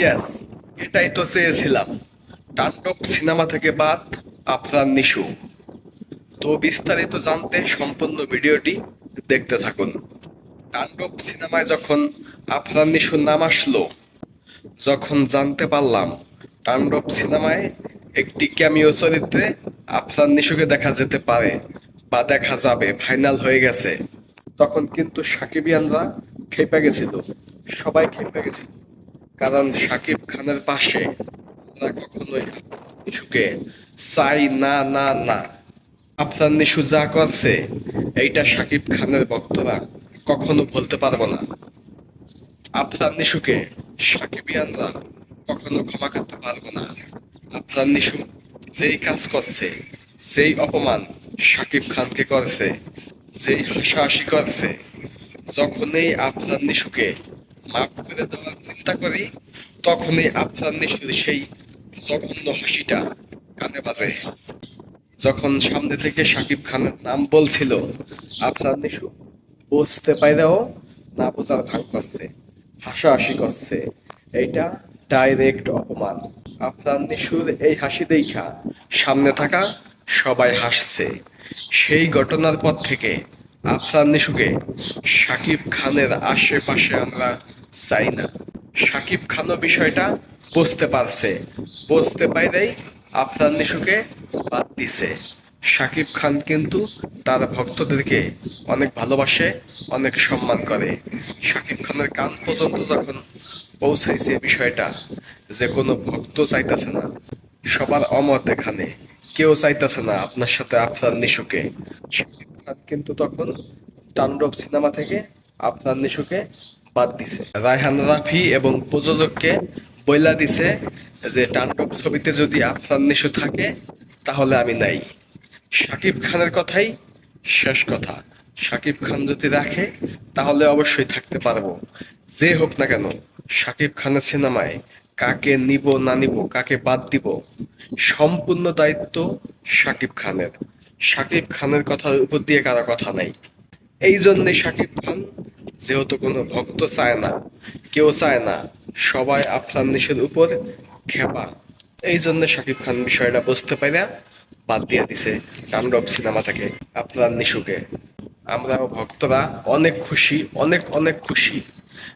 ইয়াস এটাই তো চেয়েছিলাম। টান্ডব সিনেমা থেকে বাদ আফরান নিশু। তো বিস্তারিত জানতে সম্পূর্ণ ভিডিওটি দেখতে থাকুন। টান্ডব সিনেমায় যখন আফরান নিশুর নাম আসলো, যখন জানতে পারলাম টান্ডব সিনেমায় একটি ক্যামিও চরিত্রে আফরান নিশুকে দেখা যেতে পারে বা দেখা যাবে, ফাইনাল হয়ে গেছে। তখন কিন্তু সাকিবিয়ানরা খেপে গেছিল। সবাই খেপে গেছিল। কারণ সাকিব খানের পাশে আমরা কখনোই নিশুকে চাই না না না। আফরান নিশু যা করছে, এইটা সাকিব খানের ভক্তরা কখনো বলতে পারব না। আফরান নিশুকে সাকিবিয়ানরা কখনো ক্ষমা করতে পারব না। আফরান নিশু যেই কাজ করছে, যেই অপমান সাকিব খানকে করছে, যেই হাসাহাসি করছে, যখনই আফরান নিশুকে মাফ করে দেওয়ার চিন্তা করি, তখনই নিশুর সেই জঘন্য হাসিটা কানে বাজে। যখন সামনে থেকে সাকিব খানের নাম বলছিল আফরান নিশু বুঝতে না বোঝার ভাগ করছে, হাসাহাসি করছে, এইটা ডাইরেক্ট অপমান। আফরান নিশুর এই হাসি দেখা, সামনে থাকা সবাই হাসছে। সেই ঘটনার পর থেকে আফরান নিশুকে সাকিব খানের আশেপাশে আমরা চাই না সাকিব খানও বিষয়টা বুঝতে পারছে। বুঝতে পাইলেই আফরান নিশুকে বাদ দিছে। সাকিব খান কিন্তু তার ভক্তদেরকে অনেক ভালোবাসে, অনেক সম্মান করে। সাকিব খানের কান পর্যন্ত যখন পৌঁছাইছে বিষয়টা, যে কোনো ভক্ত চাইতেছে না। সবার অমত এখানে। কেউ চাইতেছে না আপনার সাথে আফরান নিশুকে। সাকিব খান কিন্তু তখন তাণ্ডব সিনেমা থেকে আফরান নিশুকে বাদ দিছে। রায়হান রাফি এবং প্রযোজককে বইলা দিছে যে তাণ্ডব ছবিতে যদি আফরান নিশু থাকে, তাহলে আমি নাই। সাকিব খানের কথাই শেষ কথা। সাকিব খান যদি রাখে, তাহলে অবশ্যই থাকতে পারব। যে হোক না কেন সাকিব খানের সিনেমায় কাকে নিব, না নিব, কাকে বাদ দিব, সম্পূর্ণ দায়িত্ব সাকিব খানের। সাকিব খানের কথার উপর দিয়ে কারও কথা নাই। এই জন্যে সাকিব খান যেহেতু কোনো ভক্ত চায় না, কেউ চায় না, সবাই আফরান নিশুর উপর খেপা। এই জন্য সাকিব খান বিষয়টা বুঝতে পারে বাদ দিয়ে দিছে তাণ্ডব সিনেমা থেকে আফরান নিশুকে। আমরা ভক্তরা অনেক খুশি, অনেক অনেক খুশি।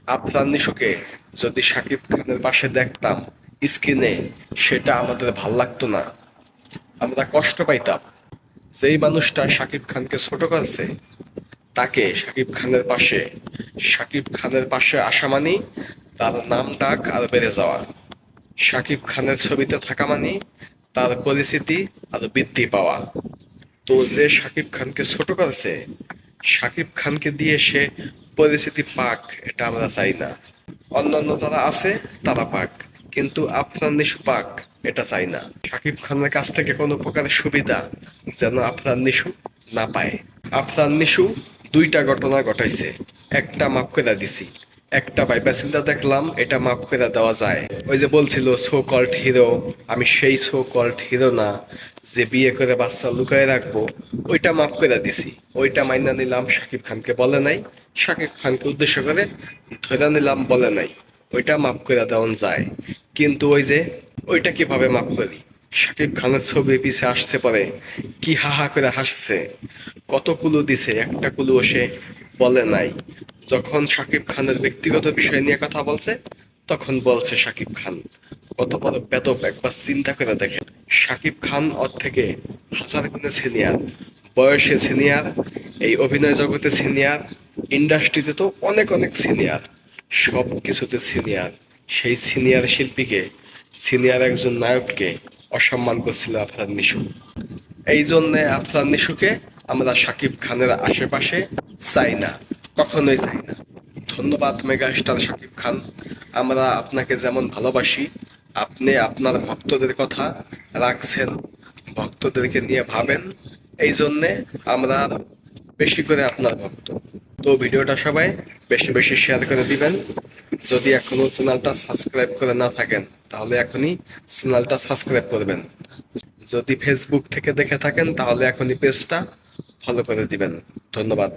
আফরান নিশুকে যদি শাকিব খানের পাশে দেখতাম স্ক্রিনে, সেটা আমাদের ভালো লাগতো না। আমরা কষ্ট পাইতাম। যেই মানুষটা শাকিব খানকে ছোট করছে তাকে সাকিব খানের পাশে সাকিব খানের পাশে আসা মানে তার নাম ডাক আর বেড়ে যাওয়া। সাকিব খানের ছবিতে থাকা মানে তার পরিচিতি আর বৃদ্ধি পাওয়া। তো যে সাকিব খানকে ছোট করছে সাকিব খানকে দিয়ে সে পরিচিতি পাক, এটা আমরা চাই না। অন্যান্য যারা আছে, তারা পাক, কিন্তু আপনার নিশু পাক, এটা চাই না। সাকিব খানের কাছ থেকে কোনো প্রকারের সুবিধা যেন আপনার নিশু না পায়। আপনার নিশু দুইটা ঘটনা ঘটাইছে। একটা মাফ করে দিছি। একটা ভাইবা চিন্তা দেখলাম, এটা মাফ করে দেওয়া যায়। ওই যে বলছিল সো কল্ড হিরো আমি সেই সো কল্ড হিরো না, যে বিয়ে করে বাচ্চা লুকায় রাখব, ওইটা মাফ করে দিছি। ওইটা মাইনা নিলাম শাকিব খানকে বলে নাই। শাকিব খানকে উদ্দেশ্য করে ধরে নিলাম, বলে নাই। ওইটা মাফ করে দেওয়া যায়। কিন্তু ওই যে, ওইটা কীভাবে মাফ করি? শাকিব খানের ছবি পিছে আসছে পরে। কি হাহা করে হাসছে। কত কুলু দিছে, একটা কুলু সে বলে নাই। যখন শাকিব খানের ব্যক্তিগত বিষয় নিয়ে কথা বলছে, তখন বলছে শাকিব খান, কত বড় বেদব একবার চিন্তা করে দেখেন। শাকিব খান ওর থেকে হাজার গুণে সিনিয়র বয়সে সিনিয়র এই অভিনয় জগতে সিনিয়র ইন্ডাস্ট্রিতে তো অনেক অনেক সিনিয়র সব কিছুতে সিনিয়র সেই সিনিয়র শিল্পীকে সিনিয়র একজন নায়ককে অসম্মান করছিল আফরান নিশু। এই জন্যে আফরান নিশুকে আমরা সাকিব খানের আশেপাশে চাই না, কখনোই চাই না। ধন্যবাদ মেগা স্টার শাকিব খান। আমরা আপনাকে যেমন ভালোবাসি, আপনি আপনার ভক্তদের কথা রাখছেন, ভক্তদেরকে নিয়ে ভাবেন। এই জন্যে আমরা বেশি করে আপনার ভক্ত। তো ভিডিওটা সবাই বেশি বেশি শেয়ার করে দিবেন। যদি এখনও চ্যানেলটা সাবস্ক্রাইব করে না থাকেন, তাহলে এখনই চ্যানেলটা সাবস্ক্রাইব করবেন। যদি ফেসবুক থেকে দেখে থাকেন, তাহলে এখনই পেজটা ফলো করে দিবেন। ধন্যবাদ।